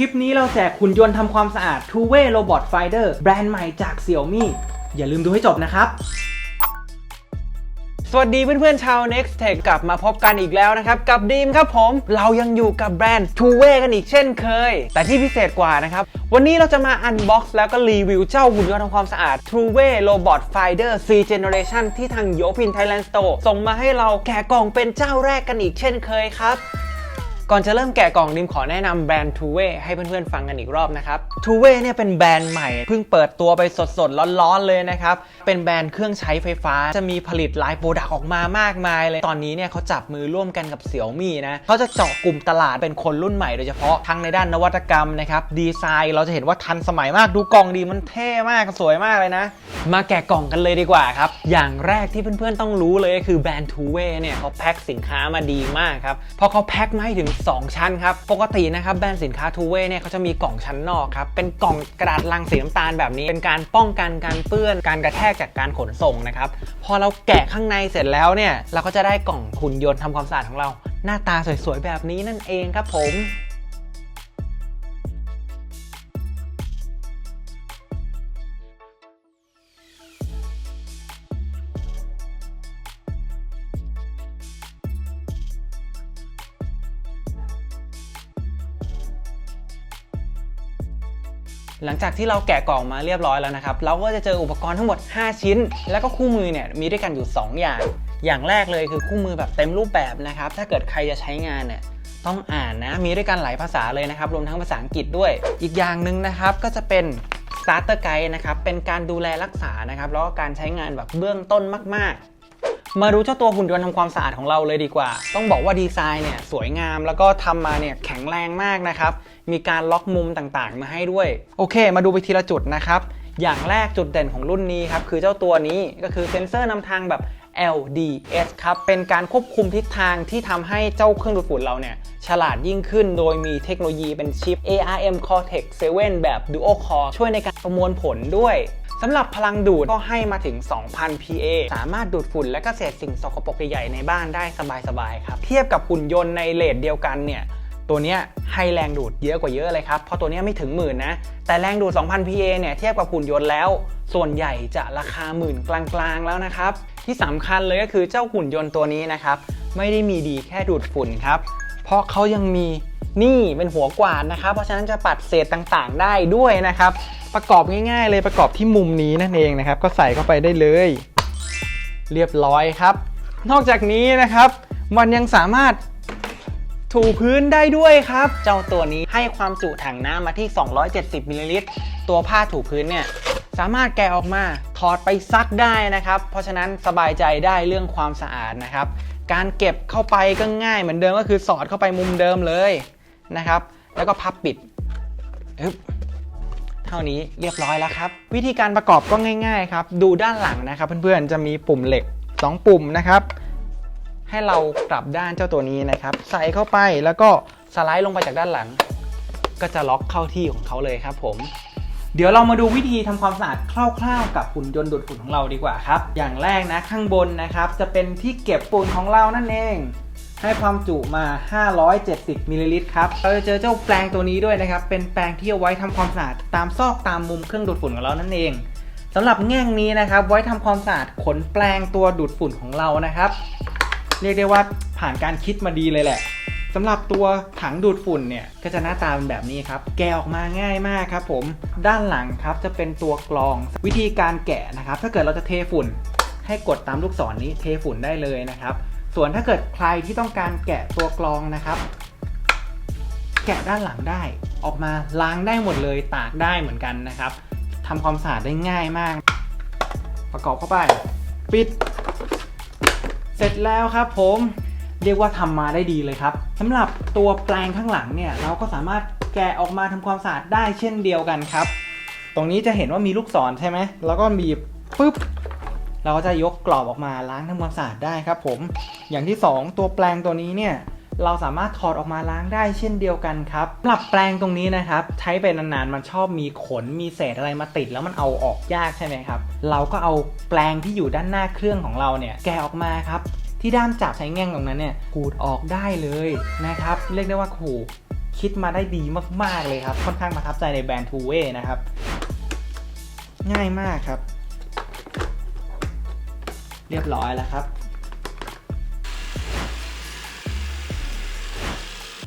คลิปนี้เราแจกหุ่นยนต์ทำความสะอาด Two Way Robot Finder แบรนด์ใหม่จาก Xiaomi อย่าลืมดูให้จบนะครับสวัสดีเพื่อนๆชาว Next Tech กลับมาพบกันอีกแล้วนะครับ กับดีมครับผม เรายังอยู่กับแบรนด์ Two Way กันอีกเช่นเคย แต่ที่พิเศษกว่านะครับ วันนี้เราจะมาอันบ็อกซ์แล้วก็รีวิวเจ้าหุ่นยนต์ทำความสะอาด True Way Robot Finder C Generation ที่ทาง Yopin Thailand Store ส่งมาให้เราแกะกล่องเป็นเจ้าแรกกันอีกเช่นเคยครับ ก่อนจะเริ่มแกะกล่องดิมขอแนะนำแบรนด์ Two Way ให้เพื่อนๆฟังกันอีกรอบนะครับ Two Way เนี่ยเป็นแบรนด์ใหม่เพิ่งเปิดตัวไปสดๆร้อนๆเลยนะครับ เป็นแบรนด์เครื่องใช้ไฟฟ้าจะมีผลิตหลายโปรดักต์ออกมามากมายเลย ตอนนี้เนี่ยเขาจับมือร่วมกันกับ Xiaomi นะเขาจะเจาะกลุ่มตลาดเป็นคนรุ่นใหม่โดยเฉพาะทั้งในด้านนวัตกรรมนะครับดีไซน์เราจะเห็นว่าทันสมัยมากดูกล่องดีมันเท่มากสวยมากเลยนะ มาแกะกล่องกันเลยดีกว่าครับอย่างแรกที่เพื่อนๆต้องรู้เลยก็คือแบรนด์ Two Way เนี่ยเขาแพ็คสินค้ามาดีมากครับพราะเขาแพ็คมาให้ถึง2 ชั้นครับ ปกตินะครับแบรนด์สินค้าทูเว่เนี่ยเขาจะมีกล่องชั้นนอกครับ เป็นกล่องกระดาษลังสีน้ำตาลแบบนี้ เป็นการป้องกันการเปื้อน การกระแทกจากการขนส่งนะครับ พอเราแกะข้างในเสร็จแล้วเนี่ย เราก็จะได้กล่องหุ่นยนต์ทำความสะอาดของเรา หน้าตาสวยๆแบบนี้นั่นเองครับผม หลังจากที่เราแกะกล่องมาเรียบร้อยแล้วนะครับ เราก็จะเจออุปกรณ์ทั้งหมด 5 ชิ้น แล้วก็คู่มือเนี่ยมีด้วยกันอยู่ 2 อย่าง อย่างแรกเลยคือคู่มือแบบเต็มรูปแบบนะครับ ถ้าเกิดใครจะใช้งานเนี่ยต้องอ่านนะ มีด้วยกันหลายภาษาเลยนะครับ รวมทั้งภาษาอังกฤษด้วย อีกอย่างหนึ่งนะครับก็จะเป็น starter guide นะครับ เป็นการดูแลรักษานะครับ แล้วก็การใช้งานแบบเบื้องต้นมาก ๆ มาดูเจ้าตัวหุ่นยนต์ทำความสะอาดของเราเลยดีกว่า ต้องบอกว่าดีไซน์เนี่ยสวยงามแล้วก็ทำมาเนี่ยแข็งแรงมากนะครับ มีการล็อกมุมต่างๆ มาให้ด้วย โอเค มาดูไปทีละจุดนะครับ อย่างแรกจุดเด่นของรุ่นนี้ครับ คือเจ้าตัวนี้ก็คือเซ็นเซอร์นำทางแบบ LDS ครับ เป็นการควบคุมทิศทางที่ทำให้เจ้าเครื่องดูดฝุ่นเราเนี่ย ฉลาดยิ่งขึ้นโดยมีเทคโนโลยีเป็นชิป ARM Cortex 7 แบบ Dual Core ช่วยในการประมวลผลด้วย สำหรับพลังดูดก็ให้มาถึง 2,000 PA สามารถดูดฝุ่นและก็เศษสิ่งสกปรกใหญ่ในบ้านได้สบายๆครับเทียบกับหุ่นยนต์ในเลทเดียวกันเนี่ยตัวเนี้ยให้แรงดูดเยอะกว่าเยอะเลยครับ เพราะตัวเนี้ยไม่ถึงหมื่นนะ แต่แรงดูด 2,000 PA เนี่ยเทียบกับหุ่นยนต์แล้ว ส่วนใหญ่จะราคาหมื่นกลางๆแล้วนะครับ ที่สำคัญเลยก็คือเจ้าหุ่นยนต์ตัวนี้นะครับ ไม่ได้มีดีแค่ดูดฝุ่นครับ เพราะเขายังมี นี่เป็นหัวกวาดนะครับ เพราะฉะนั้นจะปัดเศษต่างๆ ได้ด้วยนะครับ ประกอบง่ายๆ เลยประกอบที่มุมนี้นั่นเองนะครับ ก็ใส่เข้าไปได้เลย เรียบร้อยครับ นอกจากนี้นะครับ มันยังสามารถถูพื้นได้ด้วยครับ เจ้าตัวนี้ให้ความจุถังน้ำมาที่ 270มิลลิลิตรตัวผ้าถูพื้นเนี่ยสามารถแกะออกมาถอดไปซักได้นะครับ เพราะฉะนั้นสบายใจได้เรื่องความสะอาดนะครับ การเก็บเข้าไปก็ง่ายเหมือนเดิมก็คือสอดเข้าไปมุมเดิมเลย นะครับ แล้วก็พับปิดอึ๊บเท่านี้เรียบร้อยแล้วครับ วิธีการประกอบก็ง่าย ๆ ครับ ดูด้านหลังนะครับ เพื่อนๆจะมีปุ่มเหล็ก 2 ปุ่มนะครับ ให้เรากลับด้านเจ้าตัวนี้นะครับ ใส่เข้าไปแล้วก็สไลด์ลงไปจากด้านหลัง ก็จะล็อกเข้าที่ของเขาเลยครับผมเดี๋ยวเรามาดูวิธีทำความสะอาดคร่าวๆ กับหุ่นยนต์ดูดฝุ่นของเราดีกว่าครับ อย่างแรกนะข้างบนนะครับ จะเป็นที่เก็บฝุ่นของเรานั่นเอง ให้ความจุมา 570มิลลิลิตรครับ เราจะเจอเจ้าแปรงตัวนี้ด้วยนะครับ เป็นแปรงที่เอาไว้ทำความสะอาดตามซอกตามมุมเครื่องดูดฝุ่นของเรานั่นเองสำหรับแง่งนี้นะครับ ไว้ทำความสะอาดขนแปรงตัวดูดฝุ่นของเรานะครับ เรียกได้ว่าผ่านการคิดมาดีเลยแหละสำหรับตัวถังดูดฝุ่นเนี่ยก็จะหน้าตาเป็นแบบนี้ครับ แกะออกมาง่ายมากครับ ผม ด้านหลังครับจะเป็นตัวกรอง วิธีการแกะนะครับ ถ้าเกิดเราจะเทฝุ่น ให้กดตามลูกศรนนี้เทฝุ่นได้เลยนะครับ ส่วนถ้าเกิดใครที่ต้องการแกะตัวกรองนะครับ แกะด้านหลังได้ออกมาล้างได้หมดเลยตากได้เหมือนกันนะครับทำความสะอาดได้ง่ายมาก ประกอบเข้าไป ปิด เสร็จแล้วครับผมเรียกว่าทำมาได้ดีเลยครับสำหรับตัวแปลงข้างหลังเนี่ยเราก็สามารถแกะออกมาทำความสะอาดได้เช่นเดียวกันครับ ตรงนี้จะเห็นว่ามีลูกศรใช่ไหมแล้วก็บีบปุ๊บ เราก็จะยกกรอบออกมาล้างทำความสะอาดได้ครับผม อย่างที่ 2 ตัวแปลงตัวนี้เนี่ยเราสามารถถอดออกมาล้างได้เช่นเดียวกันครับสำหรับแปลงตรงนี้นะครับ ใช้ไปนานๆมันชอบมีขนมีเศษอะไรมาติด แล้วมันเอาออกยากใช่ไหมครับ เราก็เอาแปลงที่อยู่ด้านหน้าเครื่องของเราเนี่ยแกะออกมาครับ ที่ด้ามจับใช้แง่งตรงนั้นเนี่ยขูดออกได้เลยนะครับ เรียกได้ว่าขูดคิดมาได้ดีมากๆเลยครับ ค่อนข้างประทับใจในแบรนด์ทูเวนะครับ ง่ายมากครับ เรียบร้อยแล้วครับ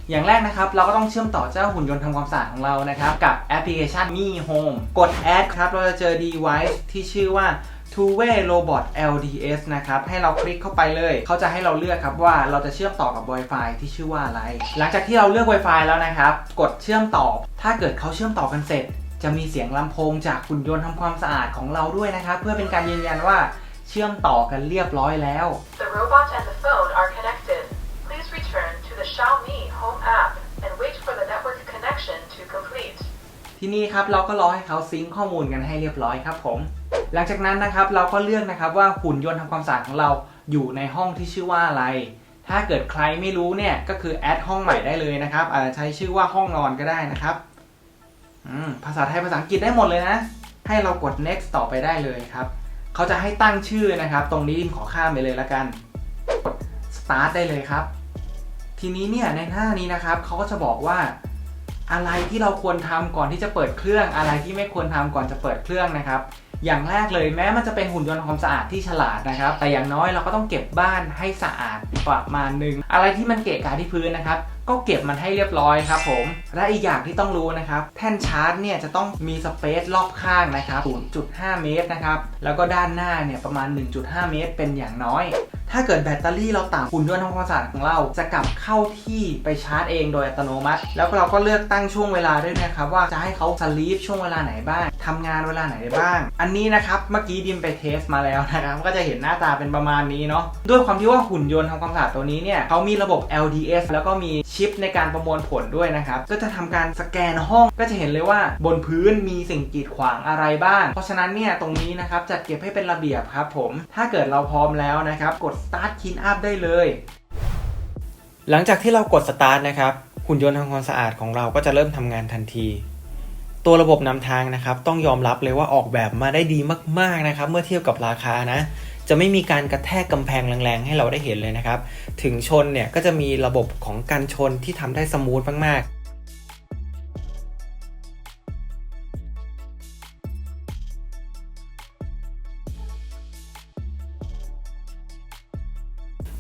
อย่างแรกนะครับ เราก็ต้องเชื่อมต่อเจ้าหุ่นยนต์ทำความสะอาดของเรานะครับ กับแอปพลิเคชัน Mi Home กด Add ครับ เราจะเจอ device ที่ชื่อว่า Two Way Robot LDS นะครับ ให้เราคลิกเข้าไปเลย เขาจะให้เราเลือกครับว่าเราจะเชื่อมต่อกับ Wi-Fi ที่ชื่อว่าอะไร หลังจากที่เราเลือก Wi-Fi แล้วนะครับ กดเชื่อมต่อ ถ้าเกิดเขาเชื่อมต่อกันเสร็จ จะมีเสียงลำโพงจากหุ่นยนต์ทำความสะอาดของเราด้วยนะครับ เพื่อเป็นการยืนยันว่า เชื่อมต่อกันเรียบร้อยแล้ว The robot and the phone are connected. Please return to the Xiaomi Home app and wait for the network connection to complete. ที่นี่ครับเราก็รอให้เขาซิงค์ข้อมูลกันให้เรียบร้อยครับผม หลังจากนั้นนะครับเราก็เลือกนะครับว่าหุ่นยนต์ทำความสะอาดของเราอยู่ในห้องที่ชื่อว่าอะไร ถ้าเกิดใครไม่รู้เนี่ยก็คือแอดห้องใหม่ได้เลยนะครับอาจจะใช้ชื่อว่าห้องนอนก็ได้นะครับอืมภาษาไทยภาษาอังกฤษได้หมดเลยนะ ให้เรากด next ต่อไปได้เลยครับ เขาจะให้ตั้งชื่อนะครับ ตรงนี้ดิมขอข้ามไปเลยละกันกด start ได้เลยครับ ทีนี้เนี่ยในหน้านี้นะครับเขาก็จะบอกว่าอะไรที่เราควรทำก่อนที่จะเปิดเครื่อง อะไรที่ไม่ควรทำก่อนจะเปิดเครื่องนะครับ อย่างแรกเลยแม้มันจะเป็นหุ่นยนต์ทำความสะอาดที่ฉลาดนะครับ แต่อย่างน้อยเราก็ต้องเก็บบ้านให้สะอาดประมาณนึง อะไรที่มันเกะกะที่พื้นนะครับ ก็เก็บมันให้เรียบร้อยครับผม และอีกอย่างที่ต้องรู้นะครับ แท่นชาร์จเนี่ยจะต้องมีสเปซรอบข้างนะครับ 0.5 เมตรนะครับ แล้วก็ด้านหน้าเนี่ยประมาณ 1.5 เมตร เป็นอย่างน้อย ถ้าเกิดแบตเตอรี่เราต่ำหุ่นยนต์ทำความสะอาดของเราจะกลับเข้าที่ไปชาร์จเองโดยอัตโนมัติ แล้วเราก็เลือกตั้งช่วงเวลาด้วยนะครับว่าจะให้เขาสลีปช่วงเวลาไหนบ้างทำงานเวลาไหนบ้าง อันนี้นะครับเมื่อกี้ดิมไปเทสมาแล้วนะครับก็จะเห็นหน้าตาเป็นประมาณนี้เนาะด้วยความที่ว่าหุ่นยนต์ทำความสะอาดตัวนี้เนี่ยเขามีระบบ LDS แล้วก็มีชิปในการประมวลผลด้วยนะครับก็จะทำการสแกนห้องก็จะเห็นเลยว่าบนพื้นมีสิ่งกีดขวางอะไรบ้าง เพราะฉะนั้นเนี่ยตรงนี้นะครับจัดเก็บให้เป็นระเบียบครับผมถ้าเกิดเราพร้อมแล้วนะครับกด start clean up ได้เลย หลังจากที่เรากด start นะครับ หุ่นยนต์ทำความสะอาดของเราก็จะเริ่มทำงานทันที ตัวระบบนำทางนะครับ ต้องยอมรับเลยว่าออกแบบมาได้ดีมาก ๆ นะครับ เมื่อเทียบกับราคานะจะไม่มีการกระแทกกำแพงแรงๆ ให้เราได้เห็นเลยนะครับ ถึงชนเนี่ยก็จะมีระบบของการชนที่ทำได้สมูทมากๆ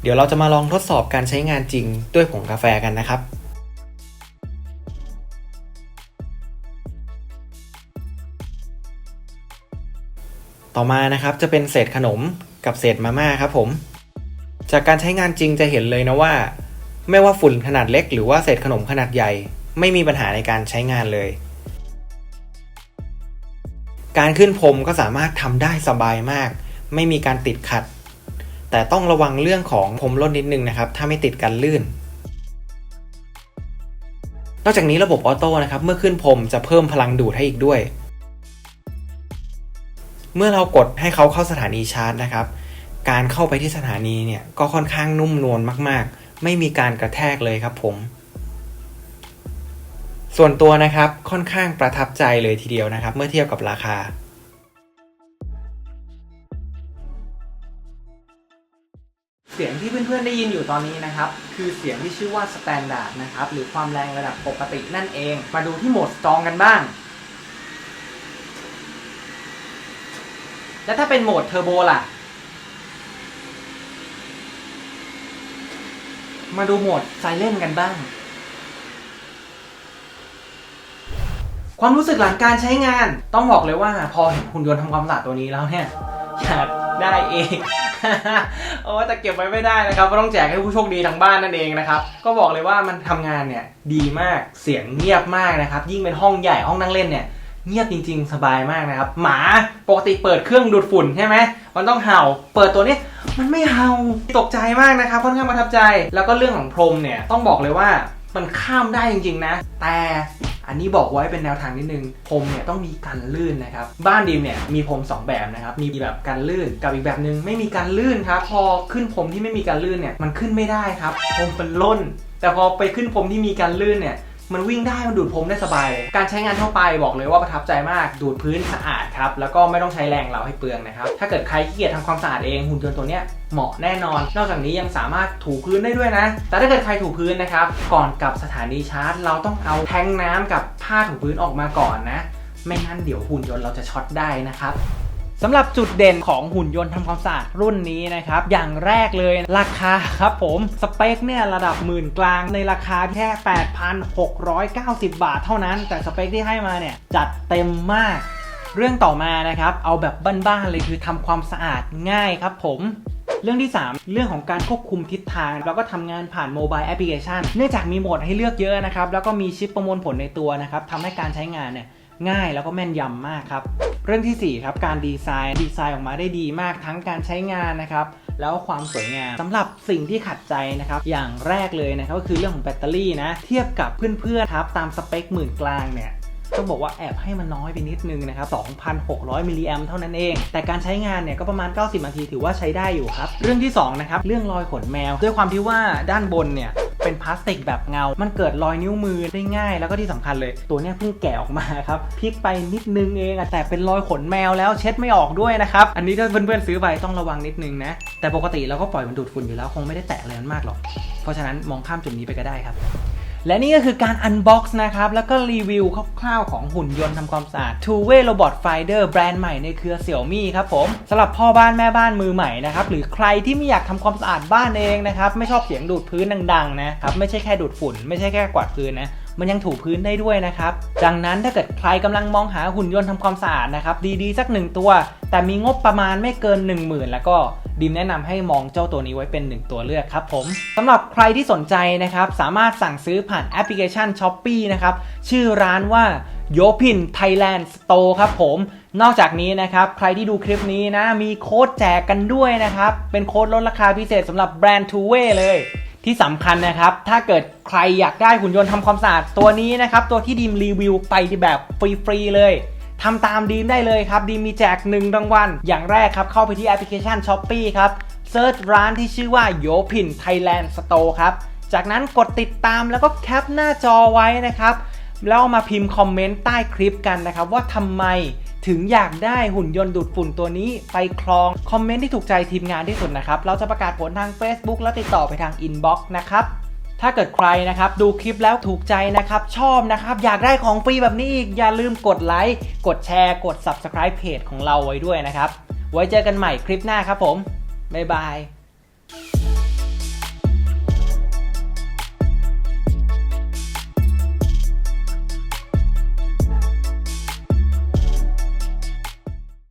เดี๋ยวเราจะมาลองทดสอบการใช้งานจริงด้วยผงกาแฟกันนะครับต่อมานะครับจะเป็นเศษขนมกับเศษมาม่าครับผม จากการใช้งานจริงจะเห็นเลยนะว่า ไม่ว่าฝุ่นขนาดเล็กหรือว่าเศษขนมขนาดใหญ่ ไม่มีปัญหาในการใช้งานเลย การขึ้นพรมก็สามารถทำได้สบายมาก ไม่มีการติดขัด แต่ต้องระวังเรื่องของพรมล่นนิดนึงนะครับ ถ้าไม่ติดกันลื่น นอกจากนี้ระบบออโต้นะครับ เมื่อขึ้นพรมจะเพิ่มพลังดูดให้อีกด้วย เมื่อเรากดให้เขาเข้าสถานีชาร์จนะครับ การเข้าไปที่สถานีเนี่ยก็ค่อนข้างนุ่มนวลมาก ๆ ไม่มีการกระแทกเลยครับผม ส่วนตัวนะครับค่อนข้างประทับใจเลยทีเดียวนะครับ เมื่อเทียบกับราคา สียงที่เพื่อนๆได้ยินอยู่ตอนนี้นะครับ คือเสียงที่ชื่อว่า Standard นะครับ หรือความแรงระดับปกตินั่นเอง มาดูที่โหมด Strong กันบ้าง แล้วถ้าเป็นโหมดเทอร์โบล่ะ มาดูโหมดไซเลนกันบ้าง ความรู้สึกหลังการใช้งานต้องบอกเลยว่าพอเห็นหุ่นยนต์ทำความสะอาดตัวนี้แล้วเนี่ยอยาก ได้เองโอ้แต่เก็บไว้ไม่ได้นะครับก็ต้องแจกให้ผู้โชคดีทางบ้านนั่นเองนะครับ ก็บอกเลยว่ามันทำงานเนี่ยดีมาก เสียงเงียบมากนะครับ ยิ่งเป็นห้องใหญ่ห้องนั่งเล่นเนี่ยเงียบจริง ๆ สบายมากนะครับ หมาปกติเปิดเครื่องดูดฝุ่นใช่ไหมมันต้องเห่า เปิดตัวนี้มันไม่เห่าตกใจมากนะครับค่อนข้างประทับใจ แล้วก็เรื่องของพรมเนี่ยต้องบอกเลยว่า มันข้ามได้จริงๆนะ แต่อันนี้บอกไว้เป็นแนวทางนิดนึงพรมเนี่ยต้องมีกันลื่นนะครับ บ้านดิมเนี่ยมีพรมสองแบบนะครับ มีแบบกันลื่นกับอีกแบบหนึ่งไม่มีกันลื่นครับพอขึ้นพรมที่ไม่มีกันลื่นเนี่ยมันขึ้นไม่ได้ครับพรมมันล่น แต่พอไปขึ้นพรมที่มีกันลื่นเนี่ย มันวิ่งได้มันดูดพรมได้สบายเลยการใช้งานทั่วไปบอกเลยว่าประทับใจมากดูดพื้นสะอาดครับแล้วก็ไม่ต้องใช้แรงเราให้เปลืองนะครับถ้าเกิดใครขี้เกียจทำความสะอาดเองหุ่นยนต์ตัวเนี้ยเหมาะแน่นอน นอกจากนี้ยังสามารถถูพื้นได้ด้วยนะ แต่ถ้าเกิดใครถูพื้นนะครับก่อนกลับสถานีชาร์จ เราต้องเอาแทงน้ำกับผ้าถูพื้นออกมาก่อนนะ ไม่งั้นเดี๋ยวหุ่นยนต์เราจะช็อตได้นะครับ สำหรับจุดเด่นของหุ่นยนต์ทำความสะอาดรุ่นนี้นะครับ อย่างแรกเลยราคาครับผม สเปคเนี่ยระดับหมื่นกลางในราคาแค่ 8,690 บาทเท่านั้น แต่สเปคที่ให้มาเนี่ย จัดเต็มมาก เรื่องต่อมานะครับ เอาแบบบ้านๆเลยคือทำความสะอาดง่ายครับผมเรื่องที่ 3 เรื่องของการควบคุมทิศทาง แล้วก็ทำงานผ่านโมบายแอปพลิเคชันเนื่องจากมีโหมดให้เลือกเยอะนะครับ แล้วก็มีชิปประมวลผลในตัวนะครับทำให้การใช้งานเนี่ย ง่ายแล้วก็แม่นยำมากครับ เรื่องทีสี่ 4 ครับ การดีไซน์ดีไซน์ออกมาได้ดีมากทั้งการใช้งานนะครับแล้วความสวยงามสำหรับสิ่งที่ขัดใจนะครับ อย่างแรกเลยนะครับก็คือเรื่องของแบตเตอรี่นะ เทียบกับเพื่อนๆครับตามสเปคหมื่นกลางเนี่ยต้องบอกว่าแอบให้มันน้อยไปนิดนึงนะครับ 2,600 มิลลิแอมเท่านั้นเอง แต่การใช้งานเนี่ยก็ประมาณ 90 นาทีถือว่าใช้ได้อยู่ครับ เรื่องที่ 2 นะครับ เรื่องรอยขนแมว ด้วยความที่ว่าด้านบนเนี่ย เป็นพลาสติกแบบเงา มันเกิดรอยนิ้วมือได้ง่าย แล้วก็ที่สำคัญเลย ตัวเนี้ยเพิ่งแกะออกมาครับพลิกไปนิดนึงเองแต่เป็นรอยขนแมวแล้วเช็ดไม่ออกด้วยนะครับ อันนี้ถ้าเพื่อนๆซื้อไปต้องระวังนิดนึงนะ แต่ปกติเราก็ปล่อยมันดูดฝุ่นอยู่แล้วคงไม่ได้แตะอะไรมันมากหรอก เพราะฉะนั้นมองข้ามจุดนี้ไปก็ได้ครับ และนี่ก็คือการ unbox นะครับ แล้วก็รีวิวคร่าวๆของหุ่นยนต์ทำความสะอาด Two Way Robot Finder แบรนด์ใหม่ในเครือ Xiaomi ครับผมสำหรับพ่อบ้านแม่บ้านมือใหม่นะครับ หรือใครที่ไม่อยากทำความสะอาดบ้านเองนะครับ ไม่ชอบเสียงดูดพื้นดังๆนะครับ ไม่ใช่แค่ดูดฝุ่น ไม่ใช่แค่กวาดพื้นนะมันยังถูพื้นได้ด้วยนะครับ ดังนั้นถ้าเกิดใครกำลังมองหาหุ่นยนต์ทำความสะอาดนะครับ ดีๆ สักหนึ่งตัว แต่มีงบประมาณไม่เกิน 1 0,000 แล้วก็ ดิมแนะนำให้มองเจ้าตัวนี้ไว้เป็น1ตัวเลือกครับผมสำหรับใครที่สนใจนะครับ สามารถสั่งซื้อผ่านแอปพลิเคชัน s h o p e e นะครับ ชื่อร้านว่า y o p i n Thailand Store ครับผม นอกจากนี้นะครับ ใครที่ดูคลิปนี้นะ มีโค้ดแจกกันด้วยนะครับ เป็นโค้ดลดราคาพิเศษสำหรับแบรนด์ Two Way เลยที่สำคัญนะครับ ถ้าเกิดใครอยากได้หุ่นยนต์ทำความสะอาดตัวนี้นะครับ ตัวที่ดีมรีวิวไปแบบฟรี ๆ เลย ทำตามดีมได้เลยครับ ดีมมีแจก1รางวัล อย่างแรกครับ เข้าไปที่แอปพลิเคชัน s h o p e e ครับเซิร์ชร้านที่ชื่อว่า y o p i n Thailand Store ครับ จากนั้นกดติดตามแล้วก็แคปหน้าจอไว้นะครับ แล้วมาพิมพ์คอมเมนต์ใต้คลิปกันนะครับ ว่าทำไมถึงอยากได้หุ่นยนต์ดูดฝุ่นตัวนี้ไปครอง คอมเมนต์ที่ถูกใจทีมงานที่สุดนะครับ เราจะประกาศผลทาง Facebook แล้วติดต่อไปทาง Inbox นะครับ ถ้าเกิดใครนะครับดูคลิปแล้วถูกใจนะครับชอบนะครับอยากได้ของฟรีแบบนี้อีกอย่าลืมกดไลค์กดแชร์ กด Subscribe เพจของเราไว้ด้วยนะครับ ไว้เจอกันใหม่คลิปหน้าครับผมบ๊ายบาย